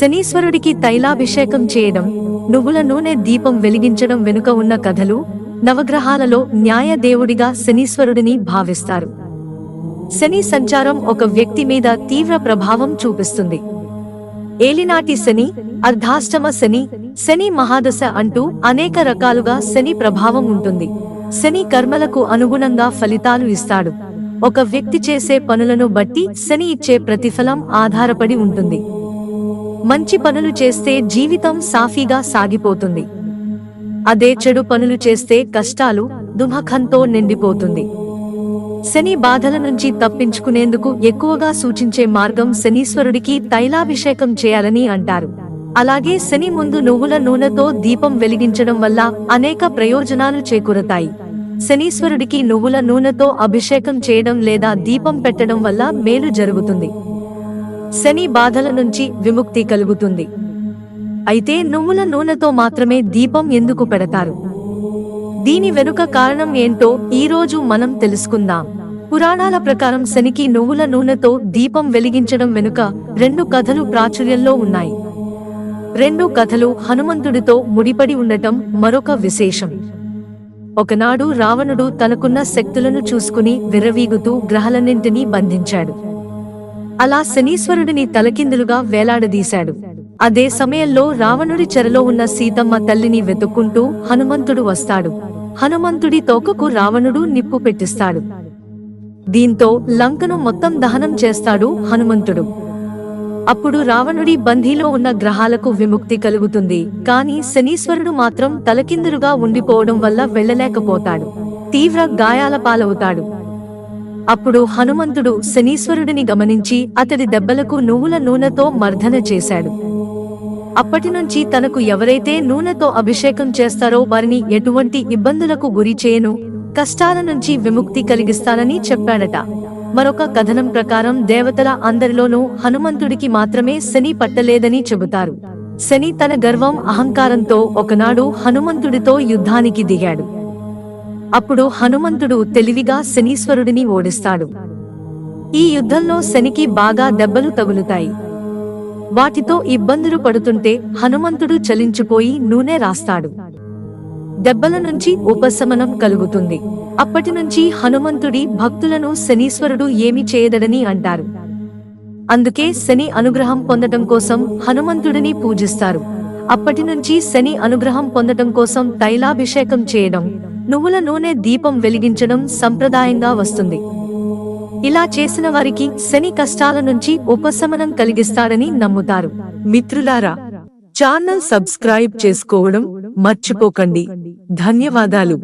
శనీశ్వరుడికి తైలాభిషేకం చేయడం నువ్వుల నూనె దీపం వెలిగించడం వెనుక ఉన్న కథలు నవగ్రహాలలో న్యాయ దేవుడిగా శనీశ్వరుడిని భావిస్తారు. శని సంచారం ఒక వ్యక్తి మీద తీవ్ర ప్రభావం చూపిస్తుంది. ఏలినాటి శని అర్ధాష్టమ శని శని మహాదశ అంటూ అనేక రకాలుగా శని ప్రభావం ఉంటుంది. శని కర్మలకు అనుగుణంగా ఫలితాలు ఇస్తాడు. ఒక వ్యక్తి చేసే పనులను బట్టి శని ఇచ్చే ప్రతిఫలం ఆధారపడి ఉంటుంది. మంచి పనులు చేస్తే జీవితం సాఫీగా సాగిపోతుంది. అదే చెడు పనులు చేస్తే కష్టాలు దుమఖంతో నిండిపోతుంది. శని బాధల నుంచి తప్పించుకునేందుకు ఎక్కువగా సూచించే మార్గం శనీశ్వరుడికి తైలాభిషేకం చేయాలని అంటారు. అలాగే శని ముందు నువ్వుల నూనెతో దీపం వెలిగించడం వల్ల అనేక ప్రయోజనాలు చేకూరతాయి. శనీశ్వరుడికి నువ్వుల నూనెతో అభిషేకం చేయడం లేదా దీపం పెట్టడం వల్ల మేలు జరుగుతుంది. శని బాధల నుంచి విముక్తి కలుగుతుంది. అయితే నువ్వుల నూనెతో మాత్రమే దీపం ఎందుకు పెడతారు? దీని వెనుక కారణం ఏంటో ఈ రోజు మనం తెలుసుకుందాం. పురాణాల ప్రకారం శనికి నువ్వుల నూనెతో దీపం వెలిగించడం వెనుక రెండు కథలు ప్రాచుర్యంలో ఉన్నాయి. రెండు కథలు హనుమంతుడితో ముడిపడి ఉండటం మరొక విశేషం. ఒకనాడు రావణుడు తనకున్న శక్తులను చూసుకుని విర్రవీగుతూ గ్రహాలన్నింటినీ బంధించాడు. అలా శనీశ్వరుడిని తలకిందులుగా వేలాడదీశాడు. అదే సమయంలో రావణుడి చెరలో ఉన్న సీతమ్మ తల్లిని వెతుక్కుంటూ హనుమంతుడు వస్తాడు. హనుమంతుడి తోకకు రావణుడు నిప్పు పెట్టిస్తాడు. దీంతో లంకను మొత్తం దహనం చేస్తాడు హనుమంతుడు. అప్పుడు రావణుడి బందీలో ఉన్న గ్రహాలకు విముక్తి కలుగుతుంది. కాని శనీశ్వరుడు మాత్రం తలకిందులుగా ఉండిపోవడం వల్ల వెళ్ళలేకపోతాడు. తీవ్ర గాయాల పాలవుతాడు. అప్పుడు హనుమంతుడు శనీశ్వరుడిని గమనించి అతడి దెబ్బలకు నువ్వుల నూనెతో మర్దన చేశాడు. అప్పటి నుంచి తనకు ఎవరైతే నూనెతో అభిషేకం చేస్తారో వారిని ఎటువంటి ఇబ్బందులకు గురి చేయను కష్టాల నుంచి విముక్తి కలిగిస్తానని చెప్పాడట. మరొక కథనం ప్రకారం దేవతల అందరిలోనూ హనుమంతుడికి మాత్రమే శని పట్టలేదని చెబుతారు. శని తన గర్వం అహంకారంతో ఒకనాడు హనుమంతుడితో యుద్ధానికి దిగాడు. అప్పుడు హనుమంతుడు తెలివిగా శనీశ్వరుడిని ఓడిస్తాడు. ఈ యుద్ధంలో శనికి బాగా దెబ్బలు తగులుతాయి. వాటితో ఇబ్బందులు పడుతుంటే హనుమంతుడు చలించిపోయి నూనె రాస్తాడు. దెబ్బల నుంచి ఉపశమనం కలుగుతుంది. అప్పటి నుంచి హనుమంతుడి భక్తులను శనీశ్వరుడు ఏమి చేయదడని అంటారు. అందుకే శని అనుగ్రహం పొందటం కోసం హనుమంతుడిని పూజిస్తారు. అప్పటి నుంచి శని అనుగ్రహం పొందటం కోసం తైలాభిషేకం చేయడం నువ్వుల నూనె దీపం వెలిగించడం సంప్రదాయంగా వస్తుంది. ఇలా చేసిన వారికి శని కష్టాల నుంచి ఉపశమనం కలిగిస్తాడని నమ్ముతారు. మిత్రులారా ఛానల్ సబ్స్క్రైబ్ చేసుకోవడం మర్చిపోకండి. ధన్యవాదాలు.